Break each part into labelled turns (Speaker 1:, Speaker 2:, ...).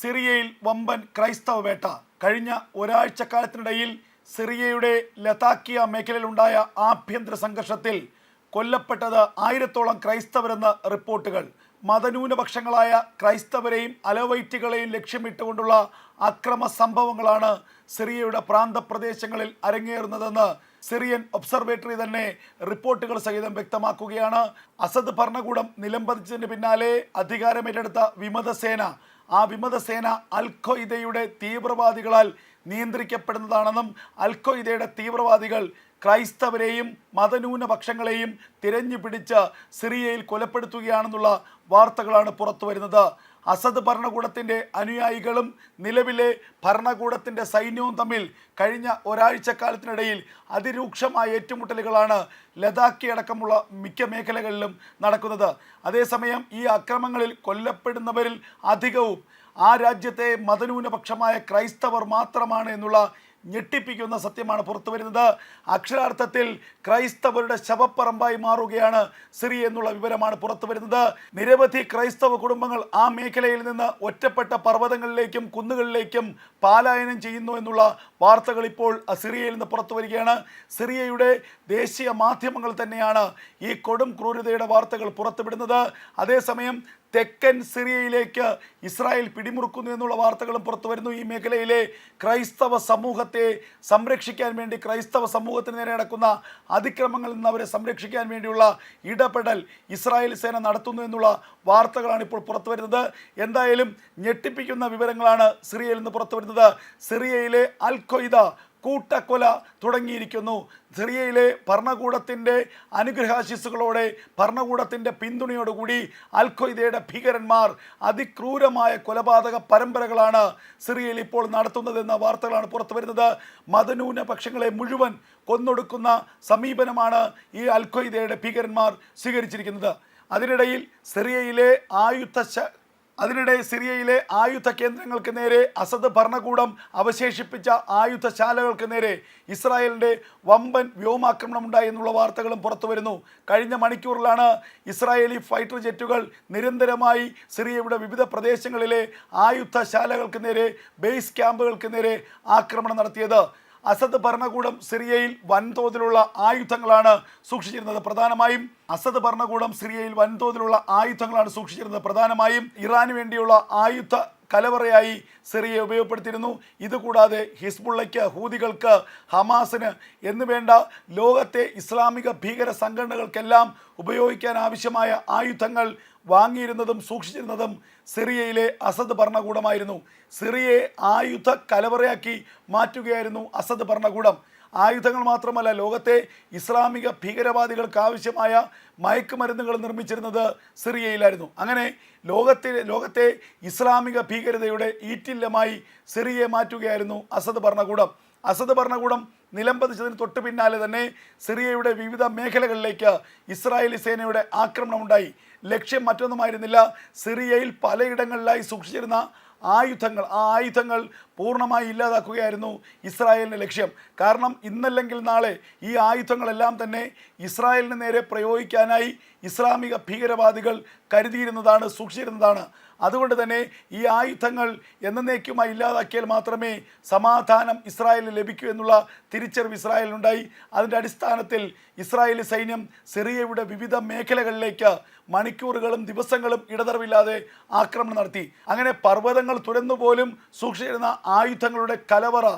Speaker 1: സിറിയയിൽ വമ്പൻ ക്രൈസ്തവ വേട്ട. കഴിഞ്ഞ ഒരാഴ്ചക്കാലത്തിനിടയിൽ സിറിയയുടെ ലതാക്കിയ മേഖലയിലുണ്ടായ ആഭ്യന്തര സംഘർഷത്തിൽ കൊല്ലപ്പെട്ടത് ആയിരത്തോളം ക്രൈസ്തവരെന്ന് റിപ്പോർട്ടുകൾ. മതന്യൂനപക്ഷങ്ങളായ ക്രൈസ്തവരെയും അലവൈറ്റുകളെയും ലക്ഷ്യമിട്ടുകൊണ്ടുള്ള അക്രമ സംഭവങ്ങളാണ് സിറിയയുടെ പ്രാന്തപ്രദേശങ്ങളിൽ അരങ്ങേറുന്നതെന്ന് സിറിയൻ ഒബ്സർവേറ്ററി തന്നെ റിപ്പോർട്ടുകൾ സഹിതം വ്യക്തമാക്കുകയാണ്. അസദ് ഭരണകൂടം നിലംപതിച്ചതിന് പിന്നാലെ അധികാരമേറ്റെടുത്ത വിമതസേന ആ വിമതസേന അൽ ഖ്വയ്ദയുടെ തീവ്രവാദികളാൽ നിയന്ത്രിക്കപ്പെടുന്നതാണെന്നും അൽ തീവ്രവാദികൾ ക്രൈസ്തവരെയും മതന്യൂനപക്ഷങ്ങളെയും തിരഞ്ഞു പിടിച്ച് സിറിയയിൽ കൊലപ്പെടുത്തുകയാണെന്നുള്ള വാർത്തകളാണ് പുറത്തു വരുന്നത്. അസദ് ഭരണകൂടത്തിന്റെ അനുയായികളും നിലവിലെ ഭരണകൂടത്തിന്റെ സൈന്യവും തമ്മിൽ കഴിഞ്ഞ ഒരാഴ്ചക്കാലത്തിനിടയിൽ അതിരൂക്ഷമായ ഏറ്റുമുട്ടലുകളാണ് ലഡാക്കി അടക്കമുള്ള മിക്ക മേഖലകളിലും നടക്കുന്നത്. അതേസമയം ഈ അക്രമങ്ങളിൽ കൊല്ലപ്പെടുന്നവരിൽ അധികവും ആ രാജ്യത്തെ മതന്യൂനപക്ഷമായ ക്രൈസ്തവർ മാത്രമാണ് എന്നുള്ള ഞെട്ടിപ്പിക്കുന്ന സത്യമാണ് പുറത്തു വരുന്നത്. അക്ഷരാർത്ഥത്തിൽ ക്രൈസ്തവരുടെ ശവപ്പറമ്പായി മാറുകയാണ് സിറി എന്നുള്ള വിവരമാണ് പുറത്തു വരുന്നത്. നിരവധി ക്രൈസ്തവ കുടുംബങ്ങൾ ആ മേഖലയിൽ നിന്ന് ഒറ്റപ്പെട്ട പർവതങ്ങളിലേക്കും കുന്നുകളിലേക്കും പാലായനം ചെയ്യുന്നു എന്നുള്ള വാർത്തകൾ ഇപ്പോൾ സിറിയയിൽ നിന്ന് പുറത്തു വരികയാണ്. സിറിയയുടെ ദേശീയ മാധ്യമങ്ങൾ തന്നെയാണ് ഈ കൊടും ക്രൂരതയുടെ വാർത്തകൾ പുറത്തുവിടുന്നത്. അതേസമയം തെക്കൻ സിറിയയിലേക്ക് ഇസ്രായേൽ പിടിമുറുക്കുന്നു എന്നുള്ള വാർത്തകളും പുറത്തു വരുന്നു. ഈ മേഖലയിലെ ക്രൈസ്തവ സമൂഹത്തെ സംരക്ഷിക്കാൻ വേണ്ടി ക്രൈസ്തവ സമൂഹത്തിന് നേരെ നടക്കുന്ന അതിക്രമങ്ങളിൽ നിന്ന് അവരെ സംരക്ഷിക്കാൻ വേണ്ടിയുള്ള ഇടപെടൽ ഇസ്രായേൽ സേന നടത്തുന്നു എന്നുള്ള വാർത്തകളാണ് ഇപ്പോൾ പുറത്തു വരുന്നത്. എന്തായാലും ഞെട്ടിപ്പിക്കുന്ന വിവരങ്ങളാണ് സിറിയയിൽ നിന്ന് പുറത്തു വരുന്നത്. സിറിയയിലെ അൽ കൂട്ടക്കൊല തുടങ്ങിയിരിക്കുന്നു. സിറിയയിലെ ഭരണകൂടത്തിന്റെ അനുഗ്രഹാശിസുകളോടെ ഭരണകൂടത്തിന്റെ പിന്തുണയോടുകൂടി അൽ ഖ്വയ്ദയുടെ ഭീകരന്മാർ അതിക്രൂരമായ കൊലപാതക പരമ്പരകളാണ് സിറിയയിൽ ഇപ്പോൾ നടത്തുന്നതെന്ന വാർത്തകളാണ് പുറത്തു വരുന്നത്. മതന്യൂനപക്ഷങ്ങളെ മുഴുവൻ കൊന്നൊടുക്കുന്ന സമീപനമാണ് ഈ അൽ ഖ്വയ്ദയുടെ ഭീകരന്മാർ സ്വീകരിച്ചിരിക്കുന്നത്. അതിനിടയിൽ സിറിയയിലെ ആയുധ അതിനിടെ സിറിയയിലെ ആയുധ കേന്ദ്രങ്ങൾക്ക് നേരെ അസദ് ഭരണകൂടം അവശേഷിപ്പിച്ച ആയുധശാലകൾക്ക് നേരെ ഇസ്രായേലിന്റെ വമ്പൻ വ്യോമാക്രമണം ഉണ്ടായി എന്നുള്ള വാർത്തകളും പുറത്തുവരുന്നു കഴിഞ്ഞ മണിക്കൂറിലാണ് ഇസ്രായേലി ഫൈറ്റർ ജെറ്റുകൾ നിരന്തരമായി സിറിയയുടെ വിവിധ പ്രദേശങ്ങളിലെ ആയുധശാലകൾക്ക് നേരെ ബേസ് ക്യാമ്പുകൾക്ക് നേരെ ആക്രമണം നടത്തിയത്. അസദ് ഭരണകൂടം സിറിയയിൽ വൻതോതിലുള്ള ആയുധങ്ങളാണ് സൂക്ഷിച്ചിരുന്നത്. പ്രധാനമായും അസദ് ഭരണകൂടം സിറിയയിൽ വൻതോതിലുള്ള ആയുധങ്ങളാണ് സൂക്ഷിച്ചിരുന്നത്. പ്രധാനമായും ഇറാന് വേണ്ടിയുള്ള ആയുധ കലവറയായി സിറിയ ഉപയോഗപ്പെടുത്തിയിരുന്നു. ഇതുകൂടാതെ ഹിസ്ബുള്ളയ്ക്ക് ഹൂതികൾക്ക് ഹമാസിന് എന്നുവേണ്ട ലോകത്തെ ഇസ്ലാമിക ഭീകര സംഘടനകൾക്കെല്ലാം ഉപയോഗിക്കാൻ ആവശ്യമായ ആയുധങ്ങൾ വാങ്ങിയിരുന്നതും സൂക്ഷിച്ചിരുന്നതും സിറിയയിലെ അസദ് ഭരണകൂടമായിരുന്നു. സിറിയയെ ആയുധ കലവറയാക്കി മാറ്റുകയായിരുന്നു അസദ് ഭരണകൂടം. ആയുധങ്ങൾ മാത്രമല്ല ലോകത്തെ ഇസ്ലാമിക ഭീകരവാദികൾക്ക് ആവശ്യമായ മയക്കുമരുന്നുകൾ നിർമ്മിച്ചിരുന്നത് സിറിയയിലായിരുന്നു. അങ്ങനെ ലോകത്തെ ലോകത്തെ ഇസ്ലാമിക ഭീകരതയുടെ ഈറ്റില്ലമായി സിറിയയെ മാറ്റുകയായിരുന്നു അസദ് ഭരണകൂടം. അസദ് ഭരണകൂടം നിലംപതിച്ചതിന് തൊട്ട് പിന്നാലെ തന്നെ സിറിയയുടെ വിവിധ മേഖലകളിലേക്ക് ഇസ്രായേലി സേനയുടെ ആക്രമണം ഉണ്ടായി ലക്ഷ്യം മറ്റൊന്നുമായിരുന്നില്ല. സിറിയയിൽ പലയിടങ്ങളിലായി സൂക്ഷിച്ചിരുന്ന ആയുധങ്ങൾ ആ ആയുധങ്ങൾ പൂർണമായി ഇല്ലാതാക്കുകയായിരുന്നു ഇസ്രായേലിന്റെ ലക്ഷ്യം. കാരണം ഇന്നല്ലെങ്കിൽ നാളെ ഈ ആയുധങ്ങളെല്ലാം തന്നെ ഇസ്രായേലിന് നേരെ പ്രയോഗിക്കാനായി ഇസ്ലാമിക ഭീകരവാദികൾ കരുതിയിരുന്നതാണ് സൂക്ഷിച്ചിരുന്നതാണ്. അതുകൊണ്ട് തന്നെ ഈ ആയുധങ്ങൾ എന്നേക്കുമായി ഇല്ലാതാക്കിയാൽ മാത്രമേ സമാധാനം ഇസ്രായേലിന് ലഭിക്കൂ എന്നുള്ള തിരിച്ചറിവ് ഇസ്രായേലിനുണ്ടായി. അതിന്റെ അടിസ്ഥാനത്തിൽ ഇസ്രായേലി സൈന്യം സിറിയയുടെ വിവിധ മേഖലകളിലേക്ക് മണിക്കൂറുകളും ദിവസങ്ങളും ഇടതറിവില്ലാതെ ആക്രമണം നടത്തി. അങ്ങനെ പർവതങ്ങൾ തുരന്നുപോലും സൂക്ഷിച്ചിരുന്ന ആയുധങ്ങളുടെ കലവറ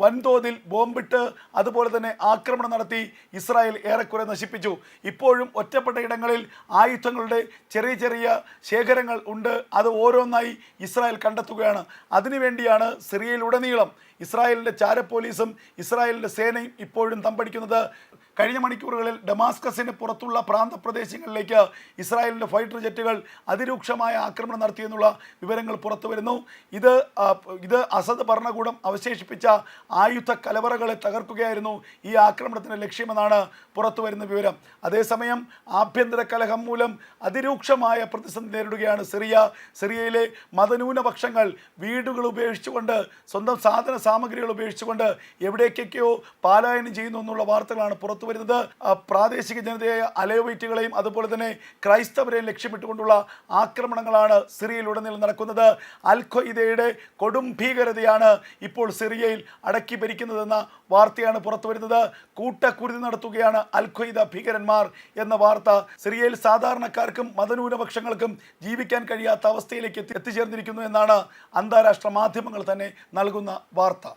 Speaker 1: വൻതോതിൽ ബോംബിട്ട് അതുപോലെ തന്നെ ആക്രമണം നടത്തി ഇസ്രായേൽ ഏറെക്കുറെ നശിപ്പിച്ചു. ഇപ്പോഴും ഒറ്റപ്പെട്ട ഇടങ്ങളിൽ ആയുധങ്ങളുടെ ചെറിയ ചെറിയ ശേഖരങ്ങൾ ഉണ്ട്. അത് ഓരോന്നായി ഇസ്രായേൽ കണ്ടെത്തുകയാണ്. അതിനുവേണ്ടിയാണ് സിറിയയിലുടനീളം ഇസ്രായേലിന്റെ ചാര പോലീസും ഇസ്രായേലിന്റെ സേനയും ഇപ്പോഴും തമ്പടിക്കുന്നത്. കഴിഞ്ഞ മണിക്കൂറുകളിൽ ഡമാസ്കസിന് പുറത്തുള്ള പ്രാന്തപ്രദേശങ്ങളിലേക്ക് ഇസ്രായേലിന്റെ ഫൈറ്റർ ജെറ്റുകൾ അതിരൂക്ഷമായ ആക്രമണം നടത്തിയെന്നുള്ള വിവരങ്ങൾ പുറത്തു വരുന്നു. ഇത് ഇത് അസദ് ഭരണകൂടം അവശേഷിപ്പിച്ച ആയുധ കലവറകളെ തകർക്കുകയായിരുന്നു ഈ ആക്രമണത്തിന്റെ ലക്ഷ്യമെന്നാണ് പുറത്തു വരുന്ന വിവരം. അതേസമയം ആഭ്യന്തര കലഹം മൂലം അതിരൂക്ഷമായ പ്രതിസന്ധി നേരിടുകയാണ് സിറിയ. സിറിയയിലെ മതന്യൂനപക്ഷങ്ങൾ വീടുകൾ ഉപേക്ഷിച്ചുകൊണ്ട് സ്വന്തം സാധന സാമഗ്രികൾ ഉപേക്ഷിച്ചുകൊണ്ട് എവിടേക്കൊക്കെയോ പാലായനം ചെയ്യുന്നു എന്നുള്ള വാർത്തകളാണ് പുറത്തു വരുന്നത് പ്രാദേശിക ജനതയായ അലയോവൈറ്റുകളെയും അതുപോലെ തന്നെ ക്രൈസ്തവരെയും ലക്ഷ്യമിട്ടുകൊണ്ടുള്ള ആക്രമണങ്ങളാണ് സിറിയയിൽ സിറിയയിലുടനീളം നടക്കുന്നത്. അൽ കൊടും ഭീകരതയാണ് ഇപ്പോൾ സിറിയയിൽ അടക്കി ഭരിക്കുന്നതെന്ന വാർത്തയാണ് പുറത്തു വരുന്നത് കൂട്ടക്കുരുതി നടത്തുകയാണ് അൽ ഖ്വയ്ദ ഭീകരന്മാർ എന്ന വാർത്ത സിറിയയിൽ സാധാരണക്കാർക്കും മതന്യൂനപക്ഷങ്ങൾക്കും ജീവിക്കാൻ കഴിയാത്ത അവസ്ഥയിലേക്ക് എത്തി എത്തിച്ചേർന്നിരിക്കുന്നു എന്നാണ് അന്താരാഷ്ട്ര മാധ്യമങ്ങൾ തന്നെ നൽകുന്ന വാർത്ത.